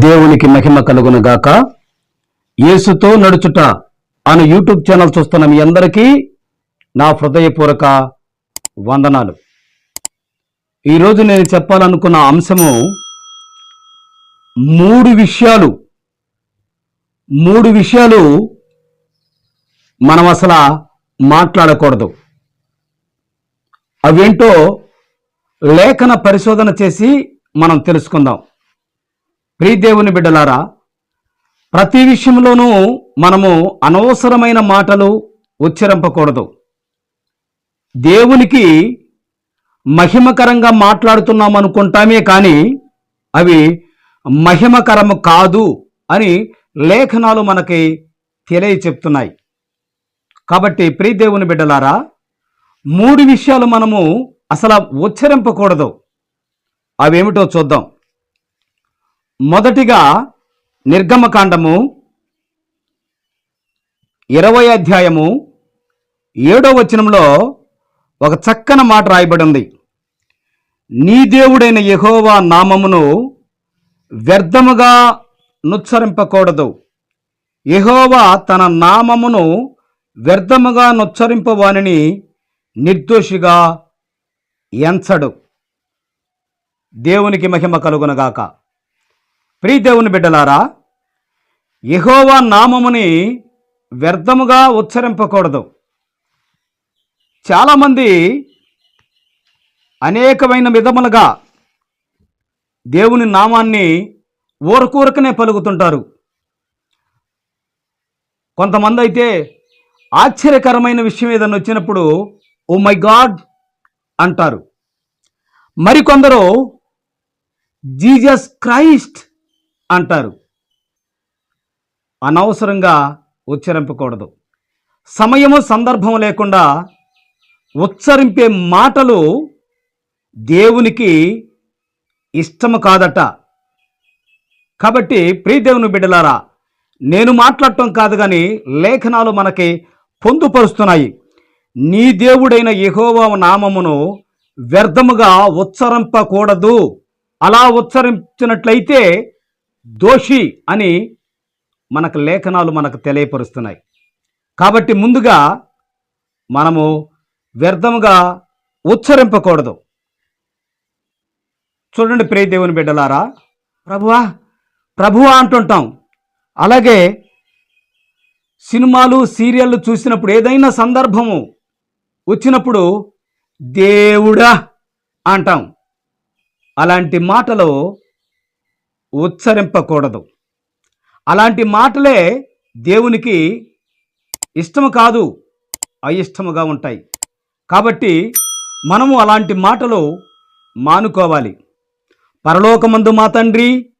దేవునికి మహిమ కలుగును గాక యేసుతో నడుచుట అను యూట్యూబ్ ఛానల్ చూస్తున్న మీ అందరికీ నా హృదయపూర్వక వందనాలు. ఈరోజు నేను చెప్పాలనుకున్న అంశము మూడు విషయాలు మూడు విషయాలు మనం అసలు మాట్లాడకూడదు. అవేంటో లేఖన పరిశోధన చేసి మనం తెలుసుకుందాం. ప్రీదేవుని బిడ్డలారా ప్రతి విషయంలోనూ మనము అనవసరమైన మాటలు ఉచ్చరింపకూడదు. దేవునికి మహిమకరంగా మాట్లాడుతున్నాం అనుకుంటామే కానీ అవి మహిమకరము కాదు అని లేఖనాలు మనకి తెలియచెప్తున్నాయి. కాబట్టి ప్రీదేవుని బిడ్డలారా మూడు విషయాలు మనము అసలు ఉచ్చరింపకూడదు. అవేమిటో చూద్దాం. మొదటిగా నిర్గమకాండము ఇరవై అధ్యాయము ఏడో వచనంలో ఒక చక్కని మాట రాయబడి ఉంది నీ దేవుడైన యహోవా నామమును వ్యర్థముగా నుచ్చరింపకూడదు. యహోవా తన నామమును వ్యర్థముగా నుచ్చరింపవానిని నిర్దోషిగా ఎంచడు. దేవునికి మహిమ కలుగునగాక. ప్రీ దేవుని బిడ్డలారా యహోవా నామముని వ్యర్థముగా ఉచ్చరింపకూడదు. చాలామంది అనేకమైన విధములుగా దేవుని నామాన్ని ఊరకూరకనే పలుకుతుంటారు. కొంతమంది అయితే ఆశ్చర్యకరమైన విషయం ఏదైనా వచ్చినప్పుడు ఓ మై గాడ్ అంటారు. మరికొందరు జీజస్ క్రైస్ట్ అంటారు. అనవసరంగా ఉచ్చరింపకూడదు. సమయము సందర్భం లేకుండా ఉచ్చరింపే మాటలు దేవునికి ఇష్టము కాదట. కాబట్టి ప్రీదేవుని బిడ్డలారా నేను మాట్లాడటం కాదు కానీ లేఖనాలు మనకి పొందుపరుస్తున్నాయి. నీ దేవుడైన యెహోవా నామమును వ్యర్థముగా ఉచ్చరింపకూడదు. అలా ఉచ్చరించినట్లయితే దోషి అని మనకు లేఖనాలు మనకు తెలియపరుస్తున్నాయి. కాబట్టి ముందుగా మనము వ్యర్థముగా ఉచ్చరింపకూడదు. చూడండి ప్రియ దేవుని బిడ్డలారా ప్రభువా ప్రభువా అంటుంటాం. అలాగే సినిమాలు సీరియళ్ళు చూసినప్పుడు ఏదైనా సందర్భము వచ్చినప్పుడు దేవుడా అంటాం. అలాంటి మాటలు ఉచ్చరింపకూడదు. అలాంటి మాటలే దేవునికి ఇష్టము కాదు అయిష్టముగా ఉంటాయి. కాబట్టి మనము అలాంటి మాటలు మానుకోవాలి. పరలోకమందు మా తండ్రి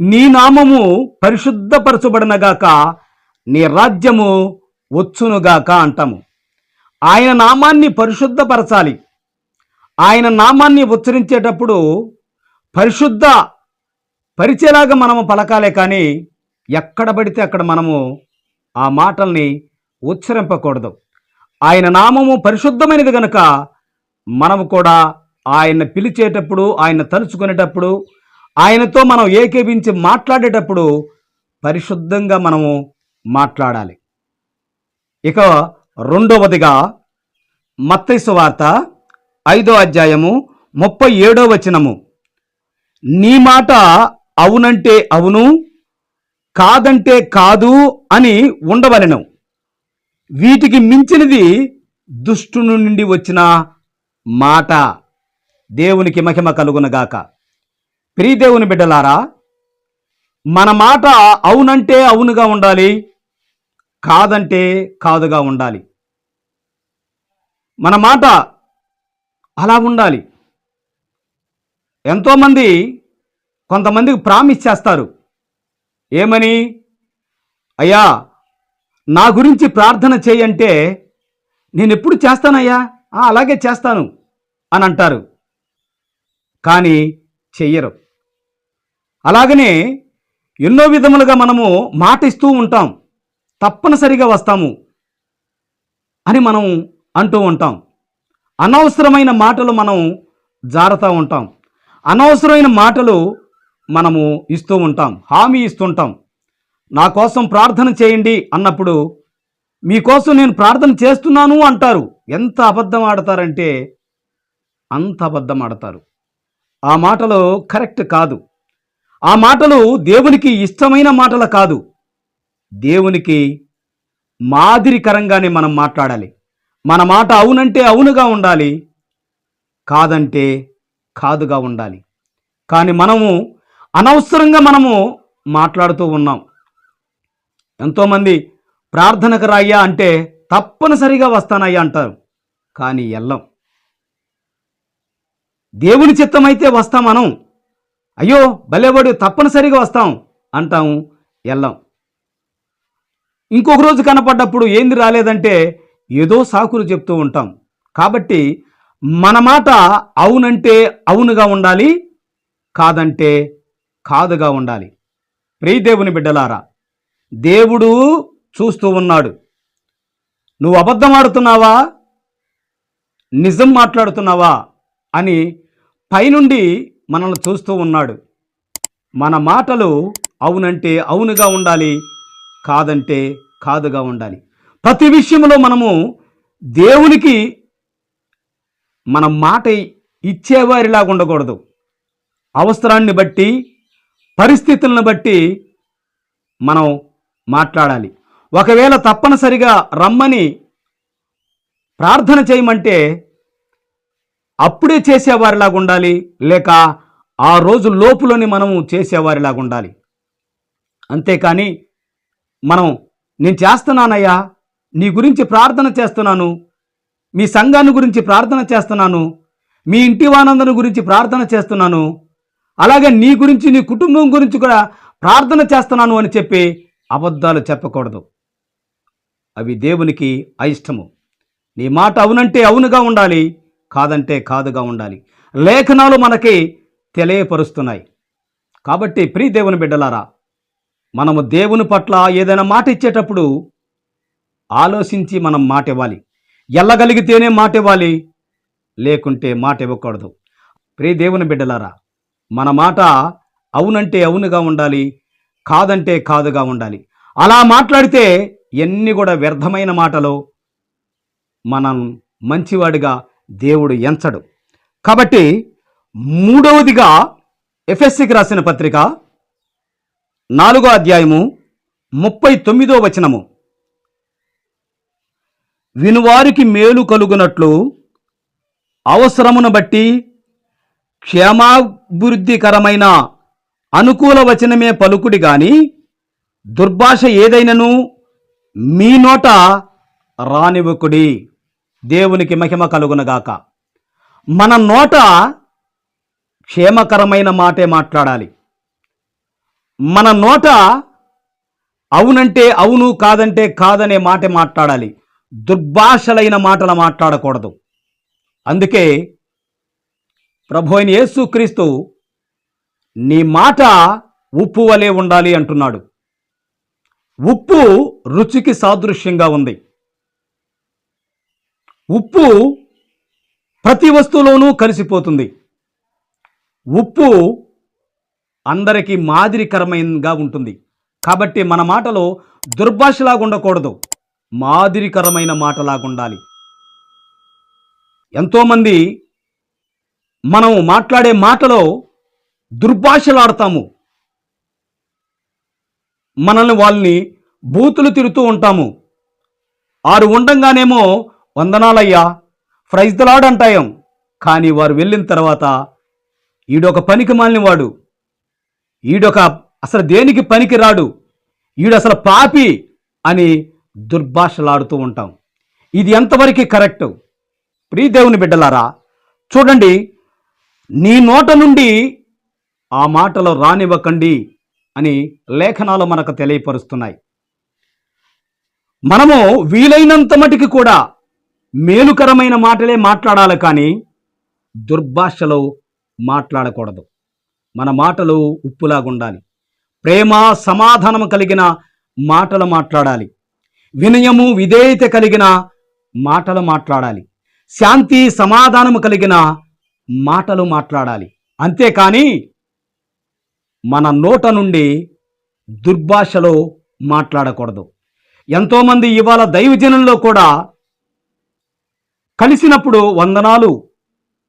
నీ నామము పరిశుద్ధపరచబడినగాక నీ రాజ్యము వచ్చునుగాక అంటాము. ఆయన నామాన్ని పరిశుద్ధపరచాలి. ఆయన నామాన్ని ఉచ్చరించేటప్పుడు పరిశుద్ధ పరిచేలాగా మనము పలకాలే కానీ ఎక్కడ పడితే అక్కడ మనము ఆ మాటల్ని ఉచ్చరింపకూడదు. ఆయన నామము పరిశుద్ధమైనది గనుక మనము కూడా ఆయన పిలిచేటప్పుడు ఆయన తలుచుకునేటప్పుడు ఆయనతో మనం ఏకేపించి మాట్లాడేటప్పుడు పరిశుద్ధంగా మనము మాట్లాడాలి. ఇక రెండవదిగా మత్తైసు వార్త ఐదో అధ్యాయము ముప్పై ఏడో వచనము. నీ మాట అవునంటే అవును కాదంటే కాదు అని ఉండవలెను. వీటికి మించినది దుష్టుని నుండి వచ్చిన మాట. దేవునికి మహిమ కలుగునగాక. ప్రీదేవుని బిడ్డలారా మన మాట అవునంటే అవునుగా ఉండాలి కాదంటే కాదుగా ఉండాలి. మన మాట అలా ఉండాలి. ఎంతోమంది కొంతమందికి ప్రామిస్ చేస్తారు. ఏమని? అయ్యా నా గురించి ప్రార్థన చేయంటే నేను ఎప్పుడు చేస్తానయ్యా అలాగే చేస్తాను అని అంటారు. కానీ చెయ్యరు. అలాగనే ఎన్నో విధములుగా మనము మాట ఇస్తూ ఉంటాం. తప్పనిసరిగా వస్తాము అని మనం అంటూ ఉంటాం. అనవసరమైన మాటలు మనం జారుతూ ఉంటాం. అనవసరమైన మాటలు మనము ఇస్తూ ఉంటాం. హామీ ఇస్తుంటాం. నా కోసం ప్రార్థన చేయండి అన్నప్పుడు మీకోసం నేను ప్రార్థన చేస్తున్నాను అంటారు. ఎంత అబద్ధం ఆడతారంటే అంత అబద్ధం ఆడతారు. ఆ మాటలు కరెక్ట్ కాదు. ఆ మాటలు దేవునికి ఇష్టమైన మాటలు కాదు. దేవునికి మాదిరికరంగానే మనం మాట్లాడాలి. మన మాట అవునంటే అవునుగా ఉండాలి. కాదంటే కాదుగా ఉండాలి. కానీ మనము అనవసరంగా మనము మాట్లాడుతూ ఉన్నాం. ఎంతోమంది ప్రార్థనకు రాయ్యా అంటే తప్పనిసరిగా వస్తానయ్యా అంటారు. కానీ ఎల్లం. దేవుని చిత్తమైతే వస్తాం మనం అయ్యో భలేవాడు తప్పనిసరిగా వస్తాం అంటాం వెళ్ళాం ఇంకొక రోజు కనపడ్డప్పుడు ఏంది రాలేదంటే ఏదో సాకులు చెప్తూ ఉంటాం. కాబట్టి మన మాట అవునంటే అవునుగా ఉండాలి కాదంటే కాదుగా ఉండాలి. ప్రియదేవుని బిడ్డలారా దేవుడు చూస్తూ ఉన్నాడు. నువ్వు అబద్ధం ఆడుతున్నావా? నిజం మాట్లాడుతున్నావా? అని పైనుండి మనల్ని చూస్తూ ఉన్నాడు. మన మాటలు అవునంటే అవునుగా ఉండాలి కాదంటే కాదుగా ఉండాలి. ప్రతి విషయంలో మనము దేవునికి మన మాట ఇచ్చేవారిలాగా ఉండకూడదు. అవసరాన్ని బట్టి పరిస్థితులను బట్టి మనం మాట్లాడాలి. ఒకవేళ తప్పనిసరిగా రమ్మని ప్రార్థన చేయమంటే అప్పుడే చేసేవారిలాగా ఉండాలి లేక ఆ రోజు లోపులోనే మనము చేసేవారిలాగా ఉండాలి. అంతేకాని మనం నేను చేస్తున్నానయ్యా నీ గురించి ప్రార్థన చేస్తున్నాను మీ సంఘాన్ని గురించి ప్రార్థన చేస్తున్నాను మీ ఇంటి వానందని గురించి ప్రార్థన చేస్తున్నాను అలాగే నీ గురించి నీ కుటుంబం గురించి కూడా ప్రార్థన చేస్తున్నాను అని చెప్పి అబద్ధాలు చెప్పకూడదు. అవి దేవునికి అయిష్టము. నీ మాట అవునంటే అవునుగా ఉండాలి కాదంటే కాదుగా ఉండాలి. లేఖనాలు మనకి తెలియపరుస్తున్నాయి. కాబట్టి ప్రియ దేవుని బిడ్డలారా మనము దేవుని పట్ల ఏదైనా మాట ఇచ్చేటప్పుడు ఆలోచించి మనం మాట ఇవ్వాలి. ఎల్లగలిగితేనే మాట ఇవ్వాలి లేకుంటే మాట ఇవ్వకూడదు. ప్రియ దేవుని బిడ్డలారా మన మాట అవునంటే అవునుగా ఉండాలి కాదంటే కాదుగా ఉండాలి. అలా మాట్లాడితే ఎన్ని కూడా వ్యర్థమైన మాటలు మనం మంచివాడిగా దేవుడు ఎంచడు. కాబట్టి మూడవదిగా ఎఫ్ఎస్సికి రాసిన పత్రిక నాలుగో అధ్యాయము ముప్పై తొమ్మిదో వచనము. వినువారికి మేలు కలుగునట్లు అవసరమును బట్టి క్షేమాభివృద్ధికరమైన అనుకూల వచనమే పలుకుడి గాని దుర్భాష ఏదైనను మీ నోట రానివ్వకుడి. దేవునికి మహిమ కలుగునగాక. మన నోట క్షేమకరమైన మాటే మాట్లాడాలి. మన నోట అవునంటే అవును కాదంటే కాదనే మాట మాట్లాడాలి. దుర్భాషలైన మాటలు మాట్లాడకూడదు. అందుకే ప్రభు అయిన యేసుక్రీస్తు నీ మాట ఉప్పు వలె ఉండాలి అంటున్నాడు. ఉప్పు రుచికి సాదృశ్యంగా ఉంది. ఉప్పు ప్రతి వస్తువులోనూ కలిసిపోతుంది. ఉప్పు అందరికీ మాదిరికరమైనగా ఉంటుంది. కాబట్టి మన మాటలో దుర్భాషలాగా ఉండకూడదు మాదిరికరమైన మాటలాగా ఉండాలి ఎంతోమంది మనం మాట్లాడే మాటలో దుర్భాషలాడతాము. మనల్ని వాళ్ళని బూతులు తిరుగుతూ ఉంటాము. ఆరు ఉండంగానేమో వందనాలయ్యా. ప్రైజ్ దలాడ్ అంటాయం. కానీ వారు వెళ్ళిన తర్వాత ఈడొక పనికి మాలినవాడు. ఈడొక అసలు దేనికి పనికి రాడు? ఈడు అసలు పాపి అని దుర్భాషలాడుతూ ఉంటాం. ఇది ఎంతవరకు కరెక్ట్? ప్రియదేవుని బిడ్డలారా చూడండి నీ నోట నుండి ఆ మాటలు రానివ్వకండి అని లేఖనాలు మనకు తెలియపరుస్తున్నాయి. మనము వీలైనంత మటుకు కూడా మేలుకరమైన మాటలే మాట్లాడాలి కానీ దుర్భాషలో మాట్లాడకూడదు. మన మాటలు ఉప్పులాగా ఉండాలి. ప్రేమ సమాధానము కలిగిన మాటలు మాట్లాడాలి. వినయము విధేయత కలిగిన మాటలు మాట్లాడాలి. శాంతి సమాధానము కలిగిన మాటలు మాట్లాడాలి. అంతేకాని మన నోట నుండి దుర్భాషలో మాట్లాడకూడదు. ఎంతోమంది ఇవాళ దైవజనంలో కూడా కలిసినప్పుడు వందనాలు.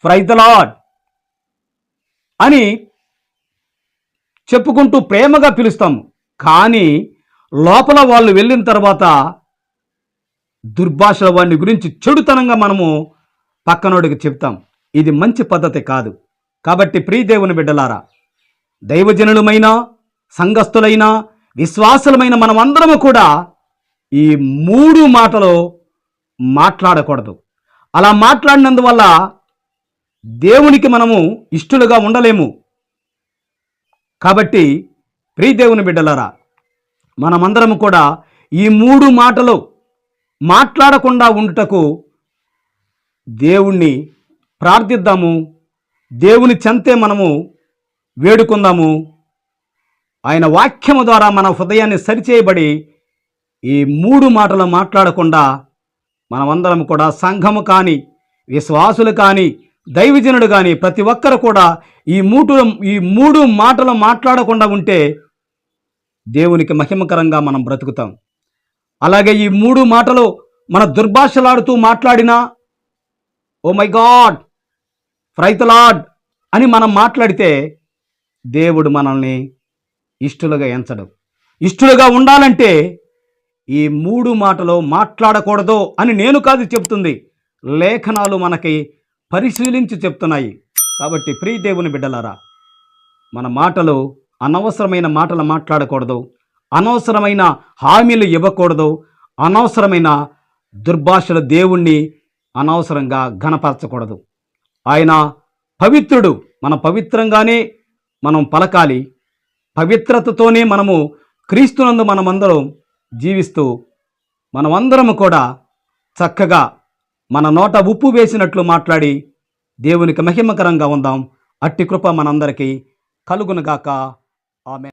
ఫ్రైదలాడ్ అని చెప్పుకుంటూ ప్రేమగా పిలుస్తాం. కానీ లోపల వాళ్ళు వెళ్ళిన తర్వాత దుర్భాషల వాడిని గురించి చెడుతనంగా మనము పక్కనోడికి చెప్తాం. ఇది మంచి పద్ధతి కాదు. కాబట్టి ప్రియదేవుని బిడ్డలారా దైవజనులమైన సంఘస్థులైన విశ్వాసులమైన మనమందరము కూడా ఈ మూడు మాటలు మాట్లాడకూడదు. అలా మాట్లాడినందువల్ల దేవునికి మనము ఇష్టలుగా ఉండలేము. కాబట్టి ప్రీదేవుని బిడ్డలారా మనమందరము కూడా ఈ మూడు మాటలు మాట్లాడకుండా ఉండుటకు దేవుణ్ణి ప్రార్థిద్దాము. దేవుని చెంతే మనము వేడుకుందాము. ఆయన వాక్యము ద్వారా మన హృదయాన్ని సరిచేయబడి ఈ మూడు మాటలు మాట్లాడకుండా మనమందరం కూడా సంఘము కానీ విశ్వాసులు కానీ దైవజనుడు కానీ ప్రతి ఒక్కరు కూడా ఈ మూటు ఈ మూడు మాటలు మాట్లాడకుండా ఉంటే దేవునికి మహిమకరంగా మనం బ్రతుకుతాం. అలాగే ఈ మూడు మాటలు మన దుర్భాషలాడుతూ మాట్లాడినా ఓ మై గాడ్ ఫ్రైతలాడ్ అని మనం మాట్లాడితే దేవుడు మనల్ని ఇష్టలుగా ఎంచడు. ఇష్టలుగా ఉండాలంటే ఈ మూడు మాటలు మాట్లాడకూడదు అని నేను కాదు చెప్తుంది. లేఖనాలు మనకి పరిశీలించి చెప్తున్నాయి. కాబట్టి ప్రీ దేవుని బిడ్డలారా మన మాటలు అనవసరమైన మాటలు మాట్లాడకూడదు. అనవసరమైన హామీలు ఇవ్వకూడదు. అనవసరమైన దుర్భాషల దేవుణ్ణి అనవసరంగా ఘనపరచకూడదు. ఆయన పవిత్రుడు. మన పవిత్రంగానే మనం పలకాలి. పవిత్రతతోనే మనము క్రీస్తునందు మనమందరం జీవిస్తూ మనమందరము కూడా చక్కగా మన నోట ఉప్పు వేసినట్లు మాట్లాడి దేవునికి మహిమకరంగా ఉందాం. అట్టి కృప మనందరికీ కలుగునుగాక. ఆమె